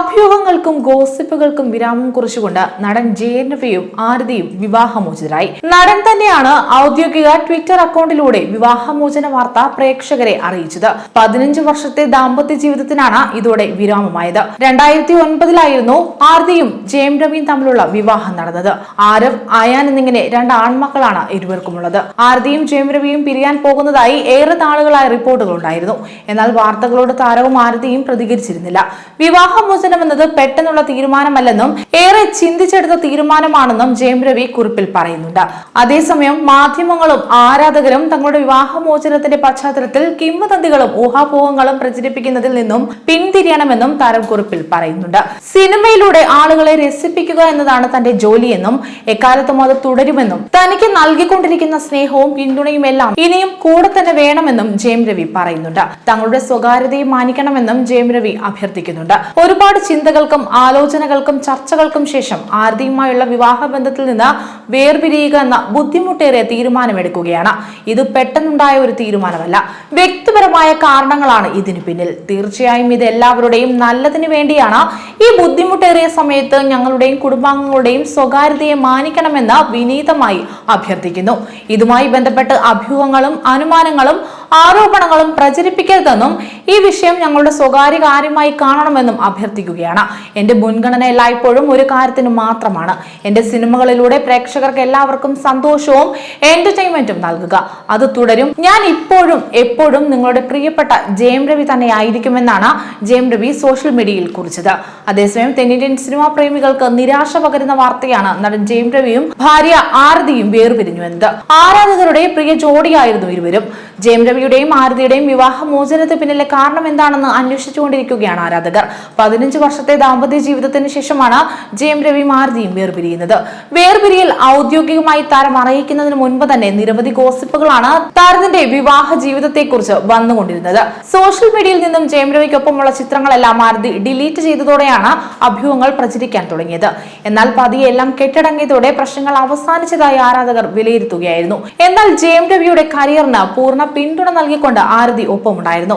അഭ്യൂഹങ്ങൾക്കും ഗോസിപ്പുകൾക്കും വിരാമം കുറിച്ചുകൊണ്ട് നടൻ ജയനവയും ആരതിയും വിവാഹമോചിതരായി. നടൻ തന്നെയാണ് ഔദ്യോഗിക ട്വിറ്റർ അക്കൗണ്ടിലൂടെ വിവാഹമോചന വാർത്ത പ്രേക്ഷകരെ അറിയിച്ചത്. പതിനഞ്ച് വർഷത്തെ ദാമ്പത്യ ജീവിതത്തിനാണ് ഇതോടെ വിരാമമായത്. രണ്ടായിരത്തി ഒൻപതിലായിരുന്നു ആരതിയും ജയം രവിയും തമ്മിലുള്ള വിവാഹം നടന്നത്. ആരവ് ആയാൻ എന്നിങ്ങനെ രണ്ട് ആൺമക്കളാണ് ഇരുവർക്കുമുള്ളത്. ആരതിയും ജയം രവിയും പിരിയാൻ പോകുന്നതായി ഏറെ നാളുകളായ റിപ്പോർട്ടുകൾ ഉണ്ടായിരുന്നു എന്നാൽ വാർത്തകളോട് താരവും ആരതിയും പ്രതികരിച്ചിരുന്നില്ല. വിവാഹമോചനം എന്നത് പെട്ടെന്നുള്ള തീരുമാനമല്ലെന്നും ഏറെ ചിന്തിച്ചെടുത്ത തീരുമാനമാണെന്നും ജയം രവി കുറിപ്പിൽ പറയുന്നുണ്ട്. അതേസമയം മാധ്യമങ്ങളും ആരാധകരും തങ്ങളുടെ വിവാഹമോചനത്തിന്റെ പശ്ചാത്തലത്തിൽ കിംവദന്തികളും ഊഹാപോഹങ്ങളും പ്രചരിപ്പിക്കുന്നതിൽ നിന്നും പിന്തിരിയണമെന്നും താരം കുറിപ്പിൽ പറയുന്നുണ്ട്. സിനിമയിലൂടെ ആളുകളെ രസിപ്പിക്കുക എന്നതാണ് തന്റെ ജോലിയെന്നും എക്കാലത്തും അത് തുടരുമെന്നും തനിക്ക് നൽകിക്കൊണ്ടിരിക്കുന്ന സ്നേഹവും പിന്തുണയും എല്ലാം ഇനിയും കൂടെ തന്നെ വേണമെന്നും ജയം രവി പറയുന്നുണ്ട്. തങ്ങളുടെ സ്വകാര്യതയെ മാനിക്കണമെന്നും ജയം രവി അഭ്യർത്ഥിക്കുന്നുണ്ട്. ഒരുപാട് ചിന്തകൾക്കും ആലോചനകൾക്കും ചർച്ചകൾക്കും ശേഷം ആരതിയുമായുള്ള വിവാഹ ബന്ധത്തിൽ നിന്ന് വേർപിരിയുക എന്ന ബുദ്ധിമുട്ടേറിയ തീരുമാനമെടുക്കുകയാണ്. ഇത് പെട്ടെന്നുണ്ടായ ഒരു തീരുമാനമല്ല. വ്യക്തിപരമായ കാരണങ്ങളാണ് ഇതിന് പിന്നിൽ. തീർച്ചയായും ഇത് എല്ലാവരുടെയും നല്ലതിന് വേണ്ടിയാണ്. ഈ ബുദ്ധിമുട്ടേറിയ സമയത്ത് ഞങ്ങളുടെയും കുടുംബാംഗങ്ങളുടെയും സ്വകാര്യതയെ മാനിക്കണമെന്ന് വിനീതമായി അഭ്യർത്ഥിക്കുന്നു. ഇതുമായി ബന്ധപ്പെട്ട് അഭ്യൂഹങ്ങളും അനുമാനങ്ങളും ആരോപണങ്ങളും പ്രചരിപ്പിക്കരുതെന്നും ഈ വിഷയം ഞങ്ങളുടെ സ്വകാര്യ കാര്യമായി കാണണമെന്നും അഭ്യർത്ഥിക്കുകയാണ്. എന്റെ മുൻഗണന എല്ലായ്പ്പോഴും ഒരു കാര്യത്തിന് മാത്രമാണ്. എന്റെ സിനിമകളിലൂടെ പ്രേക്ഷകർക്ക് എല്ലാവർക്കും സന്തോഷവും എന്റർടൈൻമെന്റും നൽകുക. അത് തുടരും. ഞാൻ ഇപ്പോഴും എപ്പോഴും നിങ്ങളുടെ പ്രിയപ്പെട്ട ജയം രവി തന്നെ ആയിരിക്കുമെന്നാണ് ജയം രവി സോഷ്യൽ മീഡിയയിൽ കുറിച്ചത്. അതേസമയം തെന്നിന്ത്യൻ സിനിമാ പ്രേമികൾക്ക് നിരാശ പകരുന്ന വാർത്തയാണ് നടൻ ജയം രവിയും ഭാര്യ ആരതിയും വേർപിരിഞ്ഞു എന്നത് ആരാധകരുടെ പ്രിയ ജോഡിയായിരുന്നു ഇരുവരും. ജയം രവിയുടെയും ആരതിയുടെയും വിവാഹമോചനത്തിന് പിന്നിലെ കാരണം എന്താണെന്ന് അന്വേഷിച്ചുകൊണ്ടിരിക്കുകയാണ് ആരാധകർ. പതിനഞ്ച് വർഷത്തെ ദാമ്പത്യ ജീവിതത്തിന് ശേഷമാണ് ജയം രവി മാരുതിയും വേർപിരിയുന്നത്. വേർപിരിയൽ ഔദ്യോഗികമായി താരം അറിയിക്കുന്നതിന് മുൻപ് തന്നെ നിരവധി ഗോസിപ്പുകളാണ് താരത്തിന്റെ വിവാഹ ജീവിതത്തെക്കുറിച്ച് വന്നുകൊണ്ടിരുന്നത്. സോഷ്യൽ മീഡിയയിൽ നിന്നും ജയം രവിക്കൊപ്പമുള്ള ചിത്രങ്ങളെല്ലാം മാരുതി ഡിലീറ്റ് ചെയ്തതോടെയാണ് അഭ്യൂഹങ്ങൾ പ്രചരിക്കാൻ തുടങ്ങിയത്. എന്നാൽ പതിയെ എല്ലാം കെട്ടടങ്ങിയതോടെ പ്രശ്നങ്ങൾ അവസാനിച്ചതായി ആരാധകർ വിലയിരുത്തുകയായിരുന്നു. എന്നാൽ ജയം രവിയുടെ കരിയറിന് പൂർണ പിന്തുണ നൽകിക്കൊണ്ട് ആരതി ഒപ്പമുണ്ടായിരുന്നു.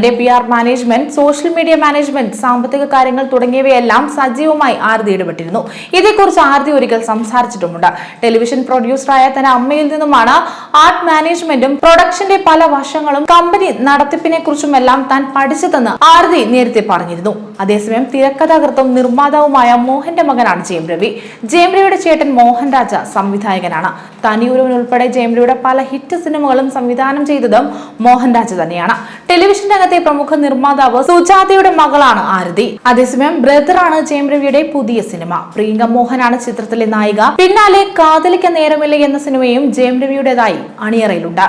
നടന്റെ P R management social media management സാമ്പത്തിക കാര്യങ്ങൾ തുടങ്ങിയവയെല്ലാം സജീവമായി ആരതി ഇടപെട്ടിരുന്നു. ഇതേക്കുറിച്ച് ആരതി ഒരിക്കൽ സംസാരിച്ചിട്ടുമുണ്ട്. ടെലിവിഷൻ പ്രൊഡ്യൂസറായ തന്റെ അമ്മയിൽ നിന്നുമാണ് ആർട്ട് മാനേജ്മെന്റും പ്രൊഡക്ഷന്റെ പല വശങ്ങളും കമ്പനി നടത്തിപ്പിനെ കുറിച്ചുമെല്ലാം താൻ പഠിച്ചതെന്ന് ആരതി നേരത്തെ പറഞ്ഞിരുന്നു. അതേസമയം തിരക്കഥാകൃത്തും നിർമ്മാതാവുമായ മോഹന്റെ മകനാണ് ജയം രവി. ജയം രവിയുടെ ചേട്ടൻ മോഹൻ രാജ സംവിധായകനാണ്. തനിയൂരവൻ ഉൾപ്പെടെ ജയം രവിയുടെ പല ഹിറ്റ് സിനിമകളും സംവിധാനം ചെയ്തതും മോഹൻ രാജ തന്നെയാണ്. ടെലിവിഷൻ രംഗത്തെ പ്രമുഖ നിർമ്മാതാവ് സുജാതയുടെ മകളാണ് ആരതി. അതേസമയം ബ്രദറാണ് ജയം രവിയുടെ പുതിയ സിനിമ. പ്രിയങ്ക മോഹനാണ് ചിത്രത്തിലെ നായിക. പിന്നാലെ കാതലിക്ക നേരമില്ല എന്ന സിനിമയും ജയം രവിയുടേതായി അണിയറയിലുണ്ട്.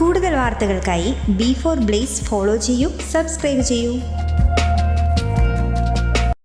കൂടുതൽ വാർത്തകൾക്കായി ബി ഫോർ ബ്ലേസ് ഫോളോ ചെയ്യൂ സബ്സ്ക്രൈബ് ചെയ്യൂ.